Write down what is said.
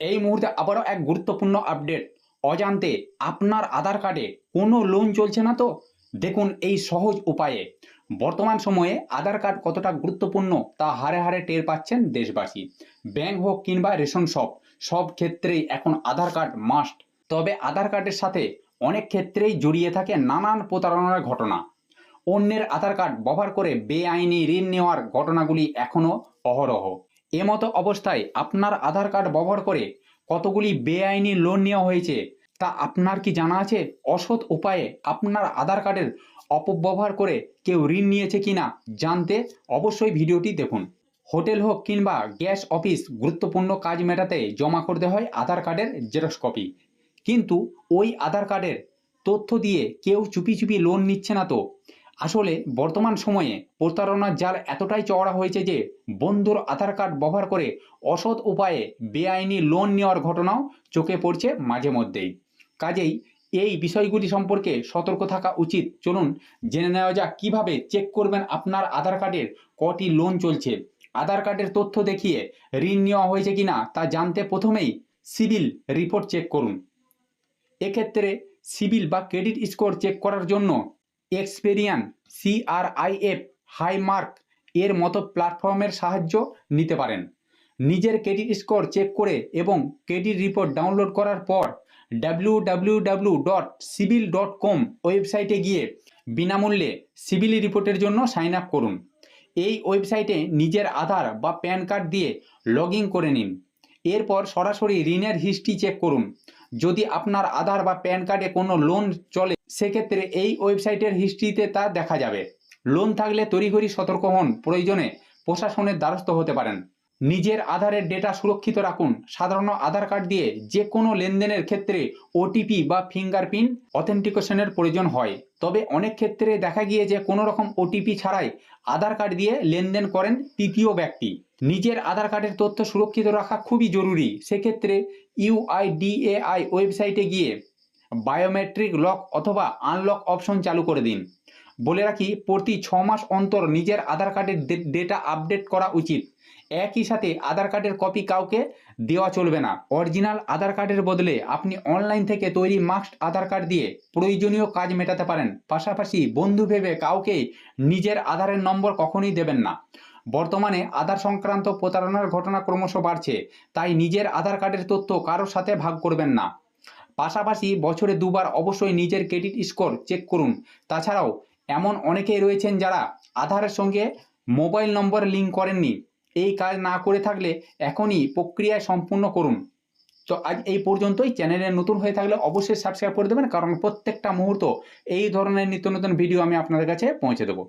এই মুহূর্তে আবারও এক গুরুত্বপূর্ণ আপডেট অজান্তে আপনার আধার কার্ডে কোনো লোন চলছে না তো? দেখুন এই সহজ উপায়ে। বর্তমান সময়ে আধার কার্ড কতটা গুরুত্বপূর্ণ তা হারে হারে টের পাচ্ছেন দেশবাসী। ব্যাংক হোক কিংবা রেশন শপ, সব ক্ষেত্রেই এখন আধার কার্ড মাস্ট তবে আধার কার্ডের সাথে অনেক ক্ষেত্রেই জড়িয়ে থাকে নানান প্রতারণার ঘটনা। অন্যের আধার কার্ড ব্যবহার করে বেআইনি ঋণ নেওয়ার ঘটনাগুলি এখনও অহরহ। এমতো অবস্থায় আপনার আধার কার্ড ব্যবহার করে কতগুলি বেআইনি লোন নেওয়া হয়েছে, তা আপনার কি জানা আছে? অসৎ উপায়ে আপনার আধার কার্ডের অপব্যবহার করে কেউ ঋণ নিয়েছে কিনা জানতে অবশ্যই ভিডিওটি দেখুন। হোটেল হোক কিংবা গ্যাস অফিস, গুরুত্বপূর্ণ কাজ মেটাতে জমা করতে হয় আধার কার্ডের জেরক্স কপি। কিন্তু ওই আধার কার্ডের তথ্য দিয়ে কেউ চুপি চুপি লোন নিচ্ছে না তো। আসলে বর্তমান সময়ে প্রতারণার জাল এতটাই চওড়া হয়েছে যে বন্ধুর আধার কার্ড ব্যবহার করে অসৎ উপায়ে বেআইনি লোন নেওয়ার ঘটনাও চোখে পড়ছে মাঝে মধ্যেই। কাজেই এই বিষয়গুলি সম্পর্কে সতর্ক থাকা উচিত। চলুন জেনে নেওয়া যাক কীভাবে চেক করবেন আপনার আধার কার্ডের কটি লোন চলছে। আধার কার্ডের তথ্য দেখিয়ে ঋণ নেওয়া হয়েছে কিনা তা জানতে প্রথমেই সিভিল রিপোর্ট চেক করুন। এক্ষেত্রে সিভিল বা ক্রেডিট স্কোর চেক করার জন্য এক্সপেরিয়ান সিআরআইএফ হাইমার্ক এর মতো প্ল্যাটফর্মের সাহায্য নিতে পারেন। নিজের ক্রেডিট স্কোর চেক করে এবং ক্রেডিট রিপোর্ট ডাউনলোড করার পর W dot civil dot com ওয়েবসাইটে গিয়ে বিনামূল্যে সিভিল রিপোর্টের জন্য সাইন আপ করুন। এই ওয়েবসাইটে নিজের আধার বা প্যান কার্ড দিয়ে লগ করে নিন। এরপর সরাসরি ঋণের হিস্ট্রি চেক করুন। যদি আপনার আধার বা প্যান কার্ডে কোনো লোন চলে, সেক্ষেত্রে এই ওয়েবসাইটের হিস্ট্রিতে তা দেখা যাবে। লোন থাকলে তড়িঘড়ি সতর্ক হন, প্রয়োজনে প্রশাসনের দ্বারস্থ হতে পারেন। নিজের আধারের ডেটা সুরক্ষিত রাখুন। সাধারণ আধার কার্ড দিয়ে যে কোনো লেনদেনের ক্ষেত্রে ওটিপি বা ফিঙ্গারপ্রিন্ট অথেন্টিকেশনের প্রয়োজন হয়। তবে অনেক ক্ষেত্রে দেখা গিয়ে যে কোনো রকম ওটিপি ছাড়াই আধার কার্ড দিয়ে লেনদেন করেন তৃতীয় ব্যক্তি। নিজের আধার কার্ডের তথ্য সুরক্ষিত রাখা খুবই জরুরি। সেক্ষেত্রে ইউআইডিএআই ওয়েবসাইটে গিয়ে বায়োমেট্রিক লক অথবা আনলক অপশন চালু করে দিন। বলে রাখি, প্রতি ছ মাস অন্তর নিজের আধার কার্ডের ডেটা আপডেট করা উচিত। একই সাথে আধার কার্ডের কপি কাউকে দেওয়া চলবে না। অরিজিনাল আধার কার্ডের বদলে আপনি অনলাইন থেকে তৈরি মাস্ট আধার কার্ড দিয়ে প্রয়োজনীয় কাজ মেটাতে পারেন। পাশাপাশি বন্ধু ভেবে কাউকে নিজের আধারের নম্বর কখনোই দেবেন না। বর্তমানে আধার সংক্রান্ত প্রতারণার ঘটনা ক্রমশ বাড়ছে, তাই নিজের আধার কার্ডের তথ্য কারোর সাথে ভাগ করবেন না। পাশাপাশি বছরে দুবার অবশ্যই নিজের ক্রেডিট স্কোর চেক করুন। তাছাড়াও এমন অনেকেই রয়েছেন যারা আধারের সঙ্গে মোবাইল নম্বর লিঙ্ক করেননি। এই কাজ না করে থাকলে এখনই প্রক্রিয়ায় সম্পূর্ণ করুন। তো আজ এই পর্যন্তই। চ্যানেলে নতুন হয়ে থাকলে অবশ্যই সাবস্ক্রাইব করে দেবেন, কারণ প্রত্যেকটা মুহূর্ত এই ধরনের নিত্য নতুন ভিডিও আমি আপনাদের কাছে পৌঁছে দেবো।